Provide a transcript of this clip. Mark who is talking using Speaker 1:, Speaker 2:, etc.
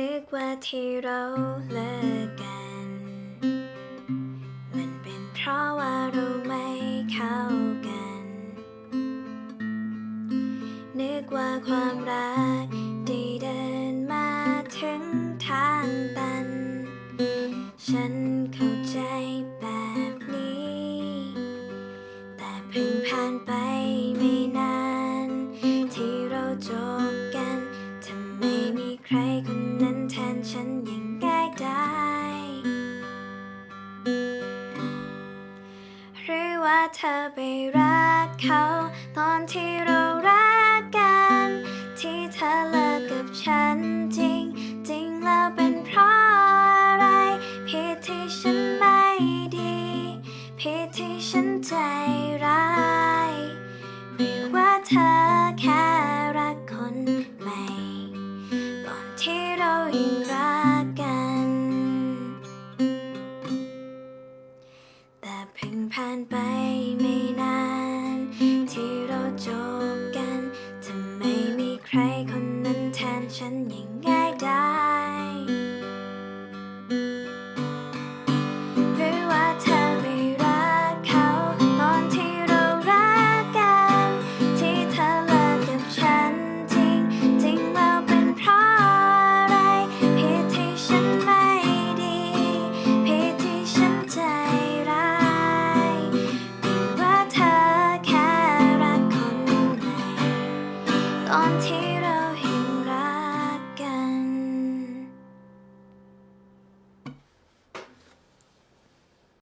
Speaker 1: นึกว่าที่เราเลิกกัน มันเป็นเพราะว่าเราไม่เข้ากัน นึกว่าความรักได้เดินมาถึงทางตัน ฉันเข้าใจแบบนี้ แต่เพิ่งผ่านไป ว่าเธอไปรักเขา ตอนที่เรารักกัน ที่เธอเลิกกับฉันจริง จริงแล้วเป็นเพราะอะไรผิดที่ฉันไม่ดีผิดที่ฉันใจร้ายหรือว่าเธอแค่รักคนใหม่ ตอนที่เราอยู่านไปไม่นาน ที่เราจบกันทำไมมีใครคนนั้นแทนฉันยังง่ายได้ on tape.